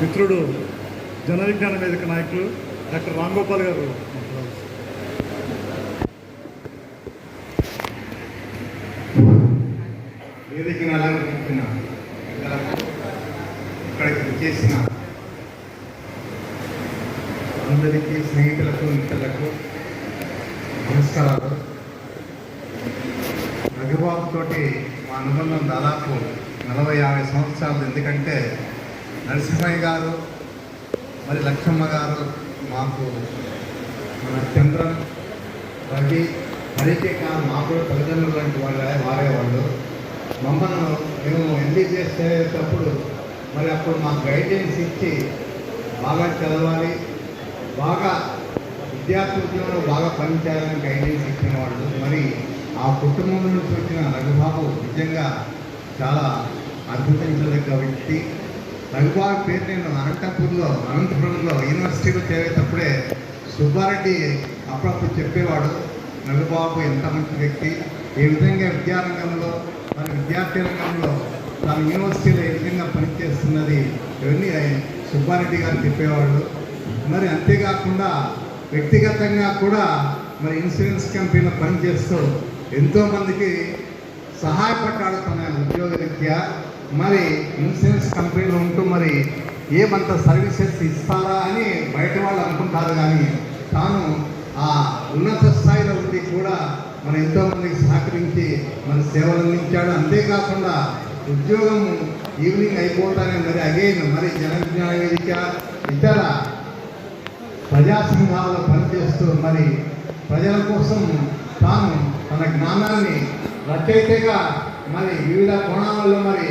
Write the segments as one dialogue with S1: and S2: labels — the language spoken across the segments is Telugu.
S1: మిత్రుడు జనవిజ్ఞాన వేదిక నాయకులు డాక్టర్ రామ్ గోపాల్ గారు
S2: వేదికను చెప్పిన పెద్దలకు, ఇక్కడికి చేసిన అందరికీ స్నేహితులకు మిత్రులకు నమస్కారాలు. రఘుబాబు తోటి మా అనుబంధం దాదాపు నలభై యాభై సంవత్సరాలు. ఎందుకంటే నరసింహయ్య గారు మరి లక్ష్మమ్మ గారు మాకు మన చంద్రం రవి హరికే కాదు మా కూడా తల్లిదండ్రులు లాంటి వాళ్ళే వారే వాళ్ళు. మమ్మల్ని మేము ఎంబీ చేసేటప్పుడు మరి అప్పుడు మాకు గైడెన్స్ ఇచ్చి బాగా చదవాలి బాగా విద్యార్థి ఉద్యోగంలో బాగా పనిచేయాలని గైడెన్స్ ఇచ్చిన వాళ్ళు. మరి ఆ కుటుంబం నుంచి వచ్చిన రఘుబాబు నిజంగా చాలా అద్భుతించదగ్గ వ్యక్తి. రఘుబాబు పేరు నేను అనంతపూర్లో అనంతపురంలో యూనివర్సిటీలో చేరేటప్పుడే సుబ్బారెడ్డి అప్పుడప్పుడు చెప్పేవాడు రఘుబాబు ఎంత మంచి వ్యక్తి. ఏ విధంగా విద్యారంగంలో మన విద్యార్థి రంగంలో తన యూనివర్సిటీలో ఏ విధంగా పనిచేస్తున్నది ఇవన్నీ సుబ్బారెడ్డి గారు చెప్పేవాళ్ళు. మరి అంతేకాకుండా వ్యక్తిగతంగా కూడా మరి ఇన్సూరెన్స్ కంపెనీలో పనిచేస్తూ ఎంతోమందికి సహాయపడ్డాడు తన ఉద్యోగ రీత్యా మరి ఇన్సూరెన్స్ కంపెనీలో ఉంటూ మరి ఏమంత సర్వీసెస్ ఇస్తారా అని బయట వాళ్ళు అనుకుంటారు కానీ తాను ఆ ఉన్నత స్థాయిలో ఉండి కూడా మన ఎంతోమందికి సహకరించి మన సేవలు అందించాడు. అంతేకాకుండా ఉద్యోగం ఈవినింగ్ అయిపోతానే మరి అగైన్ మరి జన వేదిక ఇతర ప్రజా సంఘాలలో పనిచేస్తూ మరి ప్రజల కోసం తాను తన జ్ఞానాన్ని రచయితగా మరి వివిధ కోణాలలో మరి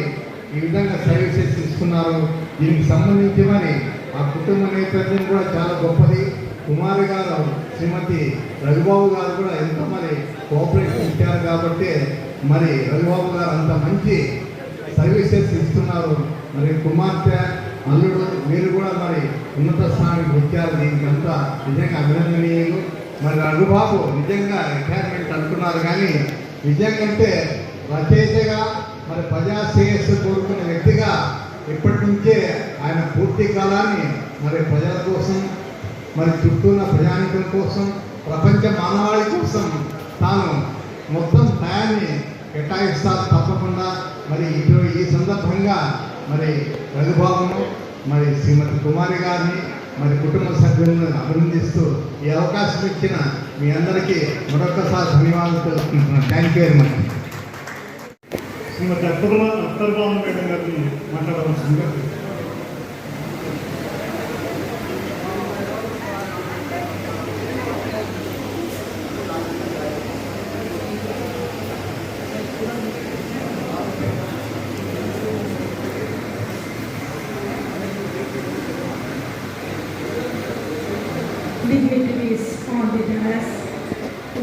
S2: ఈ విధంగా సర్వీసెస్ ఇస్తున్నారు దీనికి సంబంధించి మరి ఆ కుటుంబ నేపథ్యం కూడా చాలా గొప్పది. కుమారి గారు శ్రీమతి రఘుబాబు గారు కూడా ఎంతో మరి కోఆపరేషన్ ఇచ్చారు కాబట్టి మరి రవిబాబు గారు అంత మంచి సర్వీసెస్ ఇస్తున్నారు. మరి కుమార్తె అల్లుడు మీరు కూడా మరి ఉన్నత స్థానానికి వచ్చారు. దీనికంతా నిజంగా అభినందనీయులు. మరి రఘుబాబు నిజంగా రిటైర్మెంట్ అంటున్నారు కానీ నిజంగంటే రచయితగా మరి ప్రజా శ్రేయస్సు కోరుకున్న వ్యక్తిగా ఇప్పటి నుంచే ఆయన పూర్తి కాలాన్ని మరి ప్రజల కోసం మరి చుట్టూ ఉన్న ప్రయాణికుల కోసం ప్రపంచ మానవాళి కోసం తాను మొత్తం టయాన్ని కేటాయిస్తారు తప్పకుండా. మరి ఇప్పుడు ఈ సందర్భంగా మరి రఘుబాబును మరి శ్రీమతి కుమారి గారిని మరి కుటుంబ సభ్యులను అభినందిస్తూ ఈ అవకాశం ఇచ్చిన మీ అందరికీ మరొకసారి ధన్యవాదాలు తెలుపుకుంటున్నాను. Thank you very much
S1: Srimati Akbar Akbarbabu madam గారిని మాట్లాడవలసిందిగా
S3: dignitaries on the dais,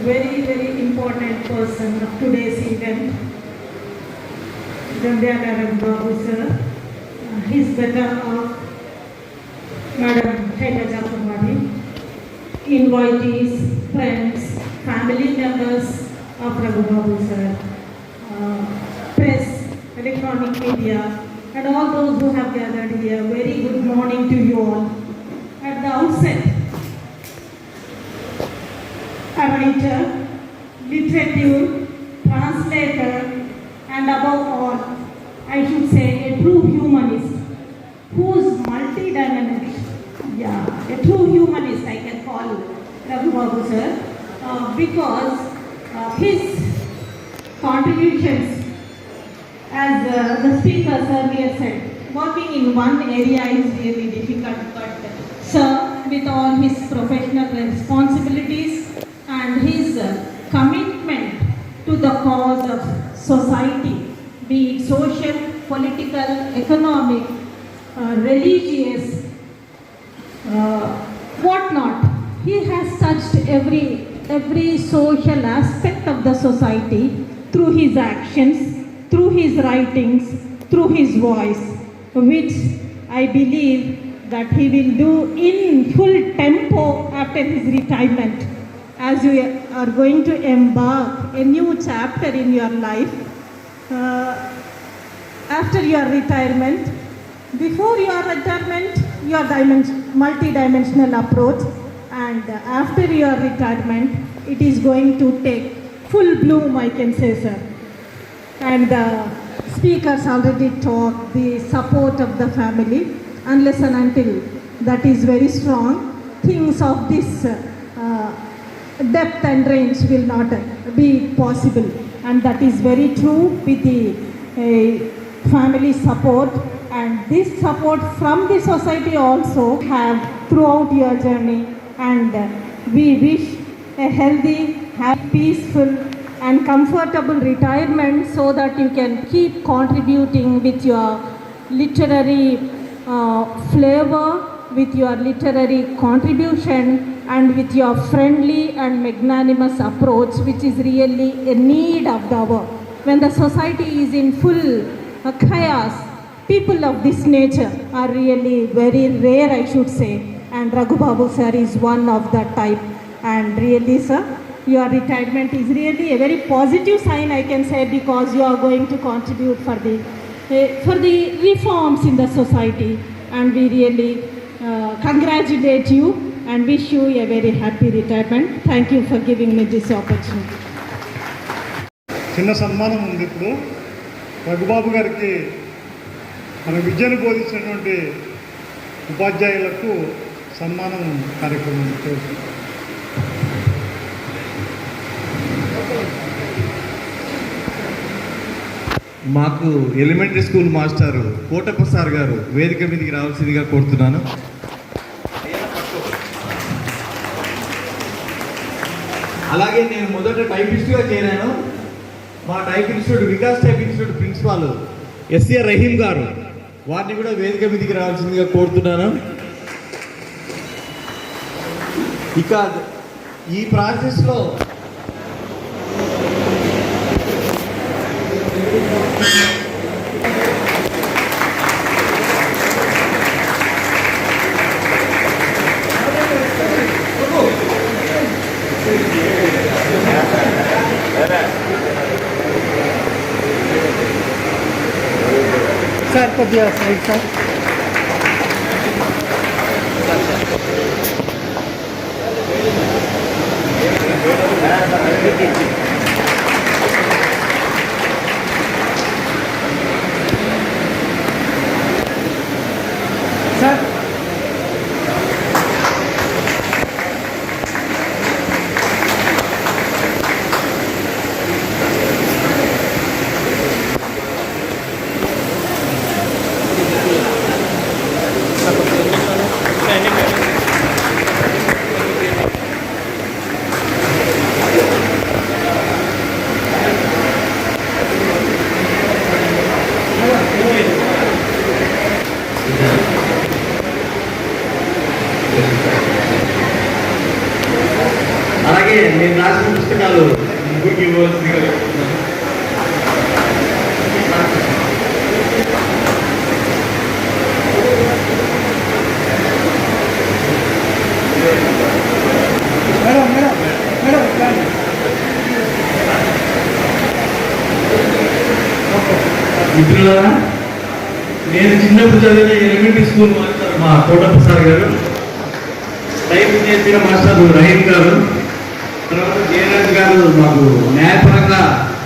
S3: very, very important person of today's event, Gandhyanaran Babu sir, uh, his better half, Madam Shailaja Kumari, invitees, friends, family members of Raghu Babu sir, uh, press, electronic media, and all those who have gathered here, very good morning to you all. At the outset, writer, literature, translator, and above all, I should say a true humanist whose multi-dimensional, yeah, a true humanist I can call Raghu Babu sir, uh, because uh, his contributions, as uh, the speakers earlier said, working in one area is really difficult, but sir, with all his professional responsibilities and his uh, commitment to the cause of society, be it social, political, economic, uh, religious, uh, whatnot. He has touched every every social aspect of the society through his actions, through his writings, through his voice, which I believe that he will do in full tempo after his retirement as you are going to embark a new chapter in your life. Uh, after your retirement, before your retirement, your dimension, multi-dimensional approach, and after your retirement, it is going to take full bloom, I can say, sir. And the speakers already talked the support of the family, unless and until that is very strong, things of this uh, depth and range will not be possible. And that is very true with the uh, family support. And this support from the society also have throughout your journey. And uh, we wish a healthy, happy, peaceful and comfortable retirement so that you can keep contributing with your literary uh, flavor, with your literary contribution and with your friendly and magnanimous approach which is really a need of the hour. When the society is in full uh, chaos, people of this nature are really very rare I should say. And Raghu Babu sir is one of that type. And really sir your retirement is really a very positive sign I can say because you are going to contribute for the eh, for the reforms in the society. And we really uh, congratulate you and wish you a very happy retirement. Thank you for giving me this opportunity.
S1: చిన్న సన్మానం ఉంది ఇప్పుడు రఘుబాబు గారికి మన విద్యను బోధించినటువంటి ఉపాధ్యాయులకు సన్మానం కార్యక్రమం చేస్తుంది.
S4: మాకు elementary school master Kotappa sir గారు వేదిక మీదకి రావాల్సిందిగా కోరుతున్నాను అలాగే నేను మొదట టైపిస్ట్గా చేరాను. మా type institute Vikas type institute principal SR Rahim గారు. వారిని కూడా వేదిక మీదికి రావాల్సిందిగా కోరుతున్నాను. ఇక ఈ ప్రాసెస్లో
S5: Obrigado,
S4: మిత్రులారా నేను చిన్నప్పుడు చదివిన ఎలిమెంటరీ స్కూల్ మాస్టర్ మా కోటప్ప సార్ గారు టైప్ చేసిన మాస్టర్ రహీం గారు తర్వాత జయరాజ్ గారు మాకు న్యాయపరంగా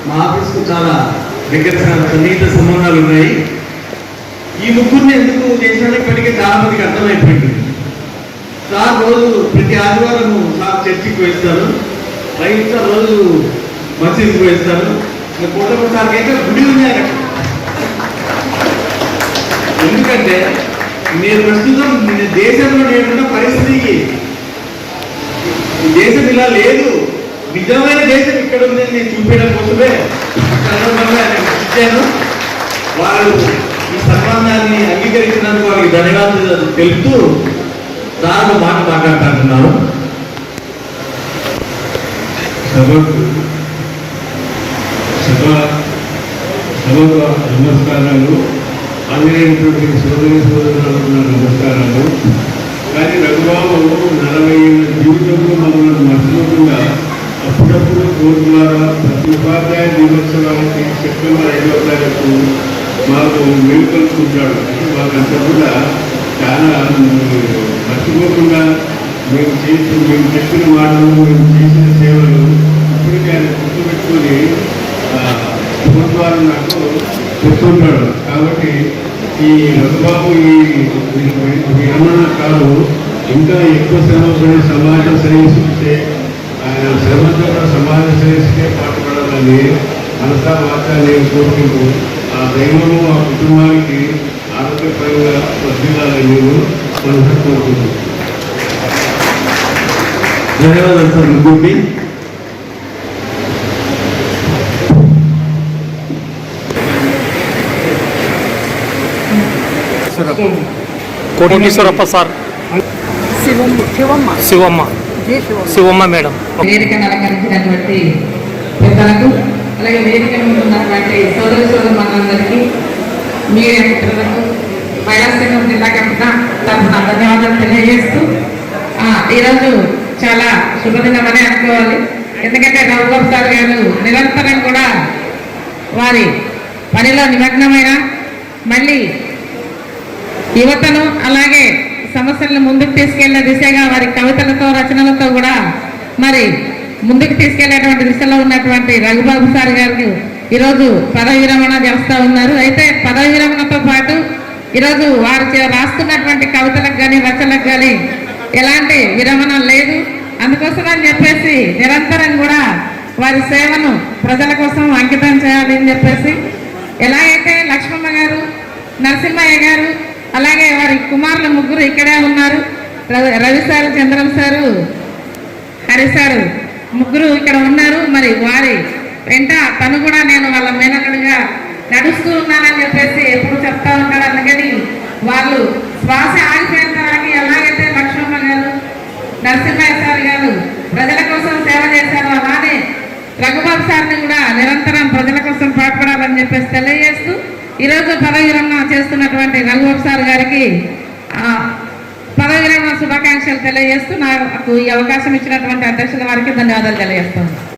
S4: మా ఆఫీస్కు చాలా దగ్గర సన్నిహిత సంబంధాలు ఉన్నాయి. ఈ ముగ్గురిని ఎందుకు చేసినా ఇప్పటికే చాలా మందికి అర్థమైపోయింది. సార్ రోజు ప్రతి ఆదివారం సార్ చర్చికి వేస్తారు రైతు సార్ రోజు మసీదుకి వేస్తారు ఇంకా కోటప్ప సార్కి అయితే గుడి ఉన్నాయి ఎందుకంటే నేను ప్రస్తుతం దేశంలో నేనున్న పరిస్థితికి దేశం ఇలా లేదు. నిజమైన దేశం ఇక్కడ ఉందని నేను చూపించడం కోసమే సందర్భంగా ఇచ్చాను వారు ఈ సంబంధాన్ని అంగీకరించినందుకు వారికి ధన్యవాదాలు తెలుపుతూ దాని మాట మాట్లాడుతున్నాను సభకు
S6: సభ సభకు నమస్కారాలు. ఆంజనేయుడికి సోదరి సోదరులకు నా నమస్కారాలు. కానీ రఘుబాబు నలభై ఏళ్ళ జీవితంలో మమ్మల్ని మర్చిపోకుండా అప్పుడప్పుడు కోర్టు ద్వారా ప్రతి ఉపాధ్యాయ దినోత్సవానికి సెప్టెంబర్ ఐదవ తారీఖు మాకు మేలుకొల్పుకుంటాడు అంటే మాకంతా కూడా చాలా మర్చిపోకుండా మేము చేసి మేము చెప్పిన మాటలు మేము చేసిన సేవలు ఇప్పటికీ ఆయన గుర్తుపెట్టుకొని ప్రభుత్వాలు నాకు చెప్తుంటాడు. కాబట్టి ఈ రఘుబాబు ఈ ఈ విరమణ కాదు ఇంకా ఎక్కువ శ్రమ పడి సమాజ శ్రేయస్సుకే ఆయన శ్రమంతో సమాజ శ్రేయస్సుకే పాటుపడాలని మనసా వార్త నేను కోరుకుంటూ ఆ దైవము ఆ కుటుంబానికి ఆరోగ్యపరంగా వర్ధిల్లాలని నేను మనసు కోరుకుంటున్నాను.
S4: ధన్యవాదాలు సార్ ముగ్గురికి
S5: కోటేశ్వరప్ప. సార్.
S3: శివమ్మ శివమ్మ.
S5: శివమ్మ.
S3: జే శివమ్మ.
S5: శివమ్మ మేడం.
S7: వేదికను అలంకరించినటువంటి పెద్దలకు అలాగే వేదిక మీద ఉన్నటువంటి సోదర సోదరులందరికీ మీడియా మిత్రులకు వైఎస్ఆర్ జిల్లా కమిటీ తరఫున ధన్యవాదాలు తెలియజేస్తూ ఆ, ఈరోజు చాలా శుభదినమని అనుకోవాలి. ఎందుకంటే రఘుబాబు సార్ గారు నిరంతరం కూడా వారి పనిలో నిమగ్నమైన మళ్ళీ యువతను అలాగే సమస్యలను ముందుకు తీసుకెళ్ళే దిశగా వారి కవితలతో రచనలతో కూడా మరి ముందుకు తీసుకెళ్ళేటువంటి దిశలో ఉన్నటువంటి రఘుబాబు సార్ గారికి ఈరోజు పదవి విరమణ చేస్తూ ఉన్నారు. అయితే పదవి విరమణతో పాటు ఈరోజు వారు రాస్తున్నటువంటి కవితలకు కానీ రచనలకు కానీ ఎలాంటి విరమణ లేదు. అందుకోసం అని చెప్పేసి నిరంతరం కూడా వారి సేవను ప్రజల కోసం అంకితం చేయాలి అని చెప్పేసి ఎలా అయితే లక్ష్మమ్మ గారు నరసింహయ్య గారు అలాగే వారి కుమారుల ముగ్గురు ఇక్కడే ఉన్నారు. Ravi Ravi sir Chandram sir Hari sir ముగ్గురు ఇక్కడ ఉన్నారు. మరి వారి వెంట తను కూడా నేను వాళ్ళ మేనకడుగా నడుస్తూ ఉన్నానని చెప్పేసి ఎప్పుడు చెప్తా ఉంటాడు అందుకని వాళ్ళు శ్వాస ఆగిపోయిన తర్వాత ఎలాగైతే లక్ష్మమ్మ గారు నరసింహయ్య సార్ గారు ప్రజల కోసం సేవ చేశారు అలానే రఘుబాబు సార్ని కూడా నిరంతరం ప్రజల కోసం పాటుపడాలని చెప్పేసి తెలియజేస్తూ ఈరోజు పదవి విరమణ చేస్తున్నటువంటి రఘుబాబు సార్ గారికి పదవి విరమణ శుభాకాంక్షలు తెలియజేస్తూ నాకు ఈ అవకాశం ఇచ్చినటువంటి అధ్యక్షుల వారికి ధన్యవాదాలు తెలియజేస్తాను